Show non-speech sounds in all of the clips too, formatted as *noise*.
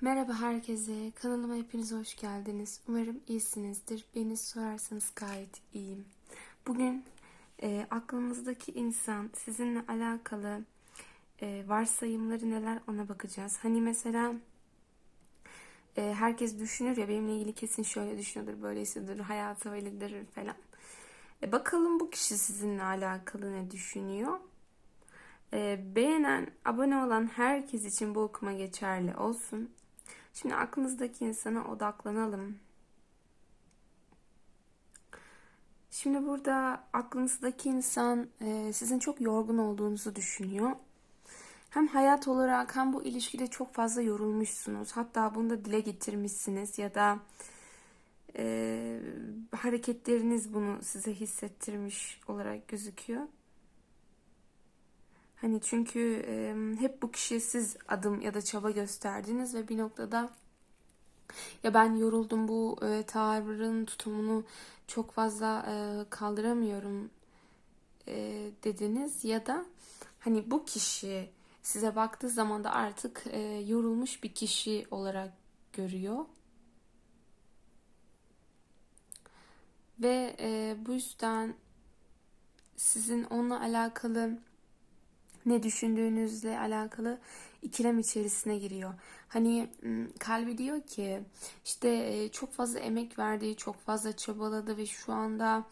Merhaba herkese. Kanalıma hepiniz hoş geldiniz. Umarım iyisinizdir. Beni sorarsanız gayet iyiyim. Bugün e, aklınızdaki insan sizinle alakalı e, varsayımları neler ona bakacağız. Hani mesela e, herkes düşünür ya benimle ilgili kesin şöyle düşünüyordur, böyle hissediyordur, hayatı öyledir falan. E, bakalım bu kişi sizinle alakalı ne düşünüyor? E, beğenen, abone olan herkes için bu okuma geçerli olsun. Şimdi aklınızdaki insana odaklanalım. Şimdi burada aklınızdaki insan e, sizin çok yorgun olduğunuzu düşünüyor. Hem hayat olarak hem bu ilişkide çok fazla yorulmuşsunuz. Hatta bunu da dile getirmişsiniz ya da e, hareketleriniz bunu size hissettirmiş olarak gözüküyor. Hani çünkü e, hep bu kişiye siz adım ya da çaba gösterdiniz ve bir noktada ya ben yoruldum bu e, tavrın tutumunu çok fazla e, kaldıramıyorum e, dediniz ya da hani bu kişi size baktığı zaman da artık e, yorulmuş bir kişi olarak görüyor. Ve e, bu yüzden sizin onunla alakalı ne düşündüğünüzle alakalı ikilem içerisine giriyor. Hani kalbi diyor ki işte çok fazla emek verdi, çok fazla çabaladı ve şu anda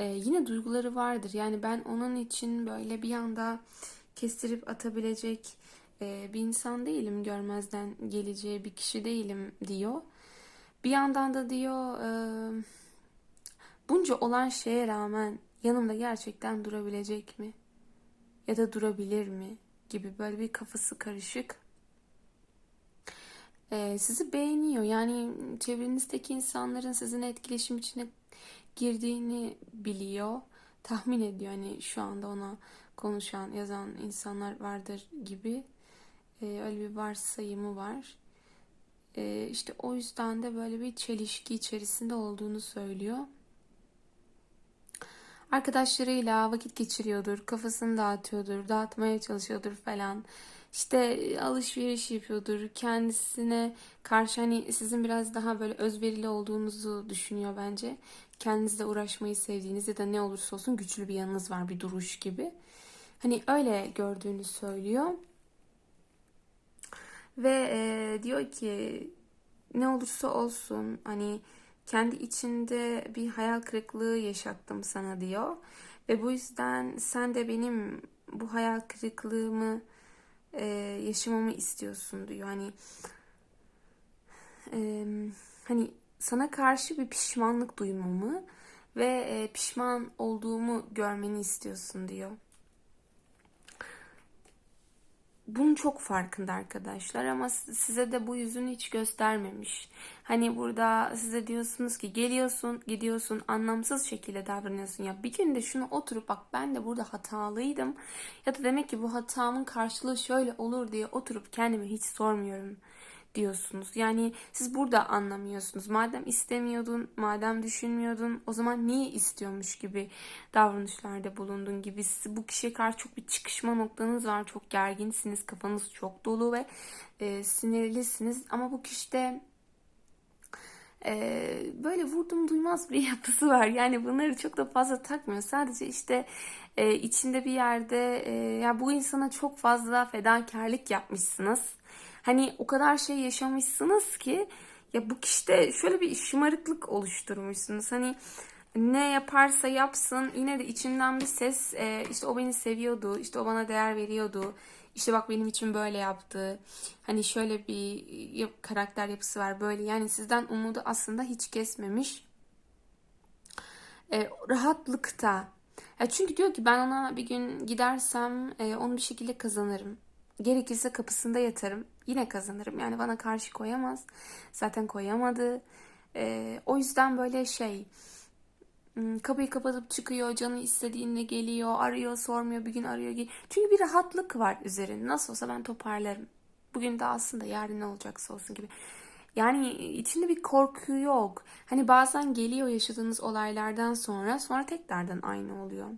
yine duyguları vardır. Yani ben onun için böyle bir anda kestirip atabilecek bir insan değilim. Görmezden geleceği bir kişi değilim diyor. Bir yandan da diyor bunca olan şeye rağmen yanımda gerçekten durabilecek mi? Ya da durabilir mi gibi böyle bir kafası karışık. Ee, sizi beğeniyor. Yani çevrenizdeki insanların sizin etkileşim içine girdiğini biliyor. Tahmin ediyor. Hani şu anda ona konuşan, yazan insanlar vardır gibi. Ee, öyle bir varsayımı var. Ee, işte o yüzden de böyle bir çelişki içerisinde olduğunu söylüyor. Arkadaşlarıyla vakit geçiriyordur, kafasını dağıtıyordur, dağıtmaya çalışıyordur falan. İşte e, alışveriş yapıyordur. Kendisine karşı hani sizin biraz daha böyle özverili olduğunuzu düşünüyor bence. Kendinizle uğraşmayı sevdiğiniz ya da ne olursa olsun güçlü bir yanınız var, bir duruş gibi. Hani öyle gördüğünü söylüyor. Ve e, diyor ki ne olursa olsun hani kendi içinde bir hayal kırıklığı yaşattım sana diyor. Ve bu yüzden sen de benim bu hayal kırıklığımı e, yaşamamı istiyorsun diyor. Hani e, hani sana karşı bir pişmanlık duymamı ve e, pişman olduğumu görmeni istiyorsun diyor. Bunun çok farkında arkadaşlar ama size de bu yüzünü hiç göstermemiş. Hani burada size diyorsunuz ki geliyorsun, gidiyorsun, anlamsız şekilde davranıyorsun. Ya bir gün de şunu oturup bak ben de burada hatalıydım. Ya da demek ki bu hatamın karşılığı şöyle olur diye oturup kendime hiç sormuyorum diyorsunuz. Yani siz burada anlamıyorsunuz. Madem istemiyordun, madem düşünmüyordun o zaman niye istiyormuş gibi davranışlarda bulundun gibi. Siz bu kişiye karşı çok bir çıkışma noktanız var. Çok gerginsiniz. Kafanız çok dolu ve e, sinirlisiniz. Ama bu kişide e, böyle vurdum duymaz bir *laughs* yapısı var. Yani bunları çok da fazla takmıyor. Sadece işte e, içinde bir yerde e, ya bu insana çok fazla fedakarlık yapmışsınız Hani o kadar şey yaşamışsınız ki ya bu kişide şöyle bir şımarıklık oluşturmuşsunuz. Hani ne yaparsa yapsın yine de içinden bir ses e, işte o beni seviyordu, işte o bana değer veriyordu. İşte bak benim için böyle yaptı. Hani şöyle bir karakter yapısı var böyle. Yani sizden umudu aslında hiç kesmemiş. E, rahatlıkta. Ya çünkü diyor ki ben ona bir gün gidersem e, onu bir şekilde kazanırım. Gerekirse kapısında yatarım. Yine kazanırım. Yani bana karşı koyamaz. Zaten koyamadı. Ee, o yüzden böyle şey hmm, kapıyı kapatıp çıkıyor. Canı istediğinde geliyor. Arıyor sormuyor. Bir gün arıyor. Çünkü bir rahatlık var üzerinde. Nasıl olsa ben toparlarım. Bugün de aslında yarın ne olacaksa olsun gibi. Yani içinde bir korku yok. Hani bazen geliyor yaşadığınız olaylardan sonra sonra tekrardan aynı oluyor.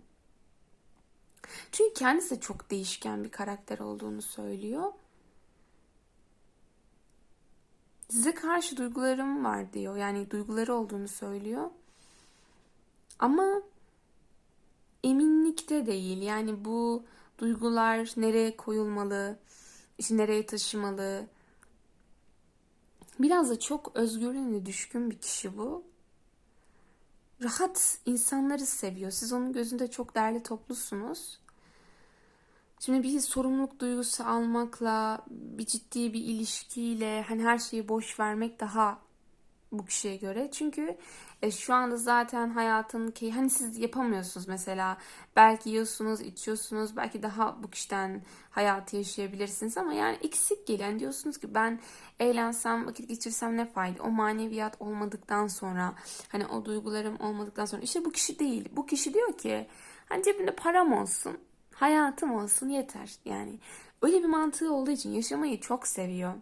Çünkü kendisi çok değişken bir karakter olduğunu söylüyor. Size karşı duygularım var diyor. Yani duyguları olduğunu söylüyor. Ama eminlikte değil. Yani bu duygular nereye koyulmalı, işi nereye taşımalı. Biraz da çok özgürlüğüne düşkün bir kişi bu. Rahat insanları seviyor. Siz onun gözünde çok değerli toplusunuz. Şimdi bir sorumluluk duygusu almakla, bir ciddi bir ilişkiyle hani her şeyi boş vermek daha bu kişiye göre. Çünkü e, şu anda zaten hayatın ki hani siz yapamıyorsunuz mesela. Belki yiyorsunuz, içiyorsunuz. Belki daha bu kişiden hayatı yaşayabilirsiniz ama yani eksik geliyor. Yani diyorsunuz ki ben eğlensem, vakit geçirsem ne fayda? O maneviyat olmadıktan sonra, hani o duygularım olmadıktan sonra işte bu kişi değil. Bu kişi diyor ki hani cebimde param olsun, hayatım olsun yeter. Yani öyle bir mantığı olduğu için yaşamayı çok seviyor.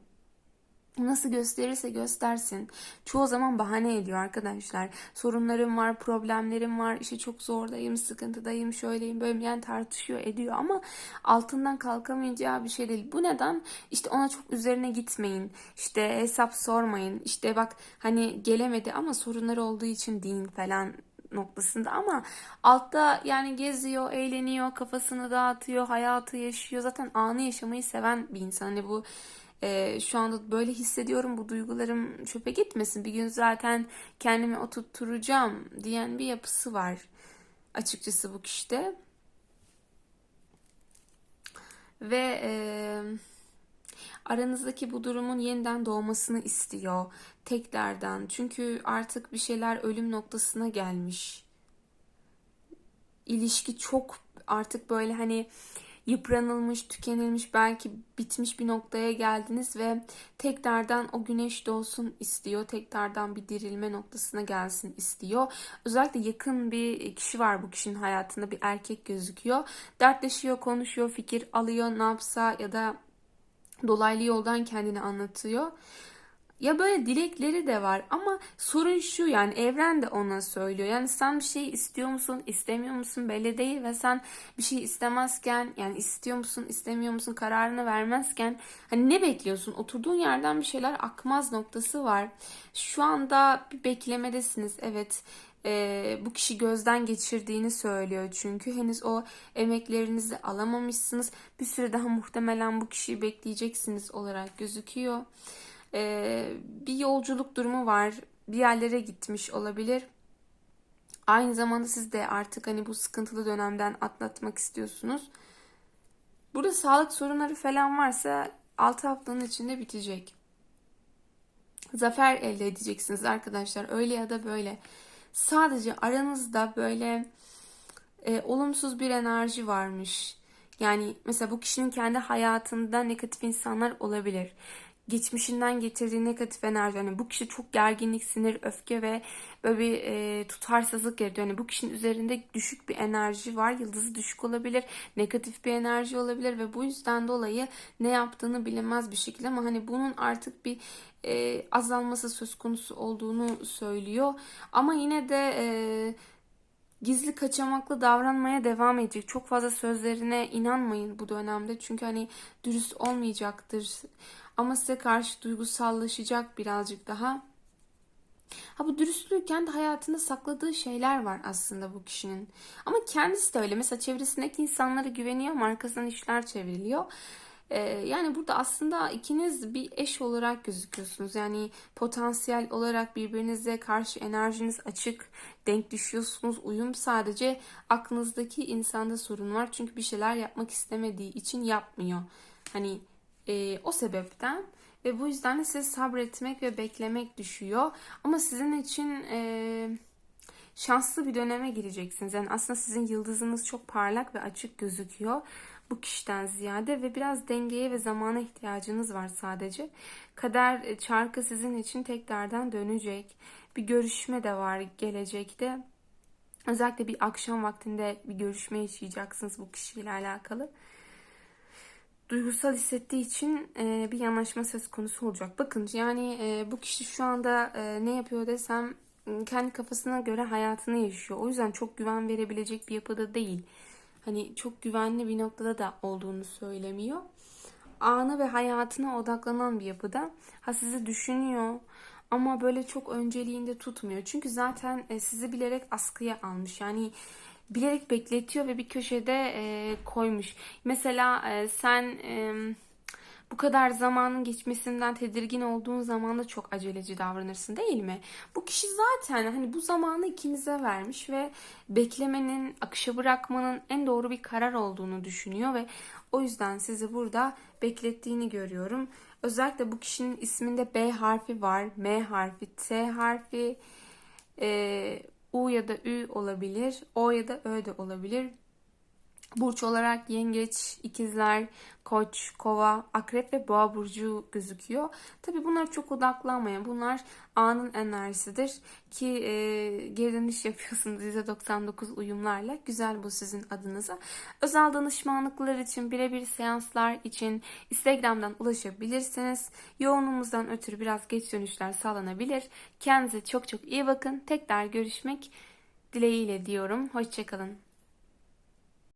Nasıl gösterirse göstersin. Çoğu zaman bahane ediyor arkadaşlar. Sorunlarım var, problemlerim var, işte çok zordayım, sıkıntıdayım, şöyleyim, böyle yani tartışıyor, ediyor ama altından kalkamayacağı bir şey değil. Bu neden? İşte ona çok üzerine gitmeyin. İşte hesap sormayın. İşte bak hani gelemedi ama sorunları olduğu için değil falan noktasında ama altta yani geziyor, eğleniyor, kafasını dağıtıyor, hayatı yaşıyor. Zaten anı yaşamayı seven bir insan. Hani bu e, şu anda böyle hissediyorum bu duygularım çöpe gitmesin. Bir gün zaten kendimi oturtturacağım diyen bir yapısı var açıkçası bu kişide. Ve e, aranızdaki bu durumun yeniden doğmasını istiyor tekrardan. Çünkü artık bir şeyler ölüm noktasına gelmiş. İlişki çok artık böyle hani yıpranılmış, tükenilmiş, belki bitmiş bir noktaya geldiniz ve tekrardan o güneş doğsun istiyor. Tekrardan bir dirilme noktasına gelsin istiyor. Özellikle yakın bir kişi var bu kişinin hayatında bir erkek gözüküyor. Dertleşiyor, konuşuyor, fikir alıyor, ne yapsa ya da dolaylı yoldan kendini anlatıyor. Ya böyle dilekleri de var ama sorun şu yani evren de ona söylüyor. Yani sen bir şey istiyor musun, istemiyor musun belli değil ve sen bir şey istemezken yani istiyor musun, istemiyor musun kararını vermezken hani ne bekliyorsun? Oturduğun yerden bir şeyler akmaz noktası var. Şu anda bir beklemedesiniz evet. Ee, bu kişi gözden geçirdiğini söylüyor çünkü henüz o emeklerinizi alamamışsınız. Bir süre daha muhtemelen bu kişiyi bekleyeceksiniz olarak gözüküyor. Ee, bir yolculuk durumu var. Bir yerlere gitmiş olabilir. Aynı zamanda siz de artık hani bu sıkıntılı dönemden atlatmak istiyorsunuz. Burada sağlık sorunları falan varsa 6 haftanın içinde bitecek. Zafer elde edeceksiniz arkadaşlar. Öyle ya da böyle. Sadece aranızda böyle e, olumsuz bir enerji varmış. Yani mesela bu kişinin kendi hayatında negatif insanlar olabilir geçmişinden getirdiği negatif enerji. Yani bu kişi çok gerginlik, sinir, öfke ve böyle bir e, tutarsızlık yaratıyor. Yani bu kişinin üzerinde düşük bir enerji var. Yıldızı düşük olabilir. Negatif bir enerji olabilir ve bu yüzden dolayı ne yaptığını bilemez bir şekilde ama hani bunun artık bir e, azalması söz konusu olduğunu söylüyor. Ama yine de e, gizli kaçamaklı davranmaya devam edecek. Çok fazla sözlerine inanmayın bu dönemde. Çünkü hani dürüst olmayacaktır. Ama size karşı duygusallaşacak birazcık daha. Ha bu dürüstlüğü kendi hayatında sakladığı şeyler var aslında bu kişinin. Ama kendisi de öyle. Mesela çevresindeki insanlara güveniyor ama arkasından işler çevriliyor. Ee, yani burada aslında ikiniz bir eş olarak gözüküyorsunuz. Yani potansiyel olarak birbirinize karşı enerjiniz açık, denk düşüyorsunuz. Uyum sadece aklınızdaki insanda sorun var. Çünkü bir şeyler yapmak istemediği için yapmıyor. Hani e, o sebepten ve bu yüzden de size sabretmek ve beklemek düşüyor. Ama sizin için e, şanslı bir döneme gireceksiniz. Yani aslında sizin yıldızınız çok parlak ve açık gözüküyor bu kişiden ziyade ve biraz dengeye ve zamana ihtiyacınız var sadece. Kader e, çarkı sizin için tekrardan dönecek. Bir görüşme de var gelecekte. Özellikle bir akşam vaktinde bir görüşme yaşayacaksınız bu kişiyle alakalı duygusal hissettiği için e, bir yanaşma söz konusu olacak. Bakın yani e, bu kişi şu anda ne yapıyor desem kendi kafasına göre hayatını yaşıyor. O yüzden çok güven verebilecek bir yapıda değil. Hani çok güvenli bir noktada da olduğunu söylemiyor. anı ve hayatına odaklanan bir yapıda. Ha sizi düşünüyor ama böyle çok önceliğinde tutmuyor. Çünkü zaten e, sizi bilerek askıya almış. Yani bilerek bekletiyor ve bir köşede e, koymuş. Mesela e, sen bu kadar zamanın geçmesinden tedirgin olduğun zaman da çok aceleci davranırsın değil mi? Bu kişi zaten hani bu zamanı ikinize vermiş ve beklemenin, akışa bırakmanın en doğru bir karar olduğunu düşünüyor ve o yüzden sizi burada beklettiğini görüyorum. Özellikle bu kişinin isminde B harfi var, M harfi, T harfi, e, U ya da Ü olabilir, O ya da Ö de olabilir. Burç olarak yengeç, ikizler, koç, kova, akrep ve boğa burcu gözüküyor. Tabi bunlar çok odaklanmayın. Bunlar anın enerjisidir. Ki e, geri dönüş *laughs* yapıyorsunuz %99 uyumlarla. Güzel bu sizin adınıza. Özel danışmanlıklar için, birebir seanslar için Instagram'dan ulaşabilirsiniz. Yoğunluğumuzdan ötürü biraz geç dönüşler sağlanabilir. Kendinize çok çok iyi bakın. Tekrar görüşmek dileğiyle diyorum. Hoşçakalın.